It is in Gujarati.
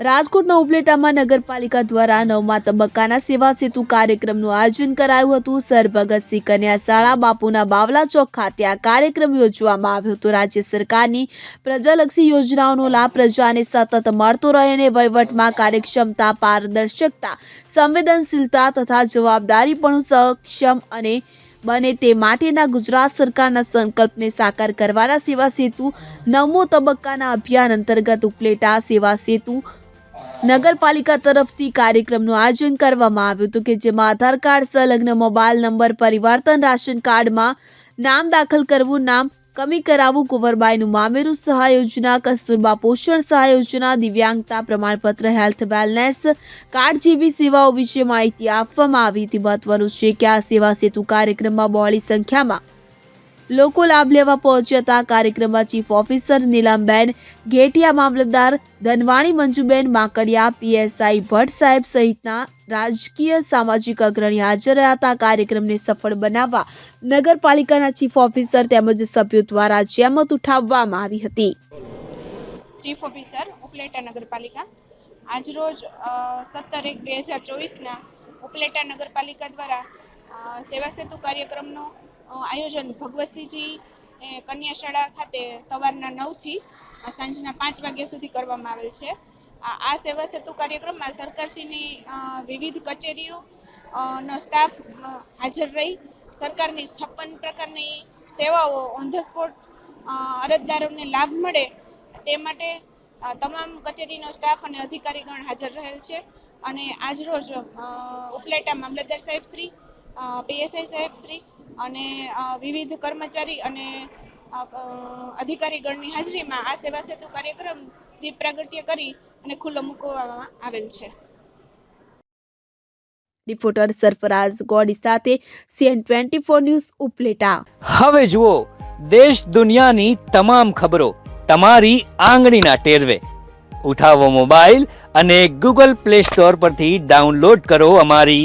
રાજકોટના ઉપલેટામાં નગરપાલિકા દ્વારા નવમા તબક્કાના સેવા સેતુ કાર્યક્રમનું આયોજન કરાયું હતું. સર ભગતસિંહ કન્યા શાળા બાપુના બાવલા ચોક ખાતે આ કાર્યક્રમ યોજવામાં આવ્યો હતો. રાજ્ય સરકારની પ્રજાલક્ષી યોજનાઓનો લાભ પ્રજાને સતત મળતો રહે અને વહીવટમાં કાર્યક્ષમતા, પારદર્શકતા, સંવેદનશીલતા તથા જવાબદારી પણ સક્ષમ અને બને તે માટેના ગુજરાત સરકારના સંકલ્પને સાકાર કરવાના સેવા સેતુ નવમો તબક્કાના અભિયાન અંતર્ગત ઉપલેટા સેવા સેતુ નગરપાલિકા તરફથી કાર્યક્રમનું આયોજન કરવામાં આવ્યું હતું કે જેમાં આધાર કાર્ડ, સંલગ્ન મોબાઈલ નંબર, પરિવર્તન રાશન કાર્ડમાં નામ દાખલ કરવું, નામ કમી કરાવવું, કુંવરબાઈનું મામેરું સહાય યોજના, કસ્તુરબા પોષણ સહાય યોજના, દિવ્યાંગતા પ્રમાણપત્ર, હેલ્થ વેલનેસ કાર્ડ જેવી સેવાઓ વિશે માહિતી આપવામાં આવી હતી. મહત્વનું છે કે આ સેવા સેતુ કાર્યક્રમમાં બહોળી સંખ્યામાં લોકો લાભ લેવા પહોંચ્યા હતા. કાર્યક્રમમાં ચીફ ઓફિસર નીલમબેન ઘેટિયા મામલતદાર ધનવાણી મંજુબેન માકડિયા, પીએસઆઈ ભટ્ટ સાહેબ સહિતના રાજકીય સામાજિક અગ્રણી હાજર રહ્યા હતા. કાર્યક્રમને સફળ બનાવવા નગરપાલિકાના ચીફ ઓફિસર તેમજ સભ્યો દ્વારા જહેમત ઉઠાવવામાં આવી હતી. ચીફ ઓફિસર, ઉપલેટા નગરપાલિકા. આજરોજ સત્તર એક બે હજાર ચોવીસના ઉપલેટા નગરપાલિકા દ્વારા સેવા સેતુ કાર્યક્રમનું આયોજન ભગવતસિંહજી કન્યા શાળા ખાતે સવારના નવથી સાંજના પાંચ વાગ્યા સુધી કરવામાં આવેલ છે. આ સેવા સેતુ કાર્યક્રમમાં સરકારશ્રીની વિવિધ કચેરીઓ નો સ્ટાફ હાજર રહી. સરકારની છપ્પન પ્રકારની સેવાઓ ઓન ધ સ્પોટ અરજદારોને લાભ મળે તે માટે તમામ કચેરીનો સ્ટાફ અને અધિકારીગણ હાજર રહેલ છે. અને આજરોજ ઉપલેટા મામલતદાર સાહેબ શ્રી પીએસઆઈ સાહેબ શ્રી અને વિવિધ કર્મચારી અને અધિકારીગણની હાજરીમાં આ સેવા સેતુ કાર્યક્રમ દીપ પ્રાગટ્ય કરી અને ખુલ્લો મૂકવામાં આવેલ છે. રિપોર્ટર સરફરાઝ ગોડી સાથે CN twenty four news Upleta. હવે જુઓ દેશ દુનિયાની તમામ ખબરો તમારી આંગળીના ટેરવે. ઉઠાવો મોબાઈલ અને ગૂગલ પ્લે સ્ટોર પરથી ડાઉનલોડ કરો અમારી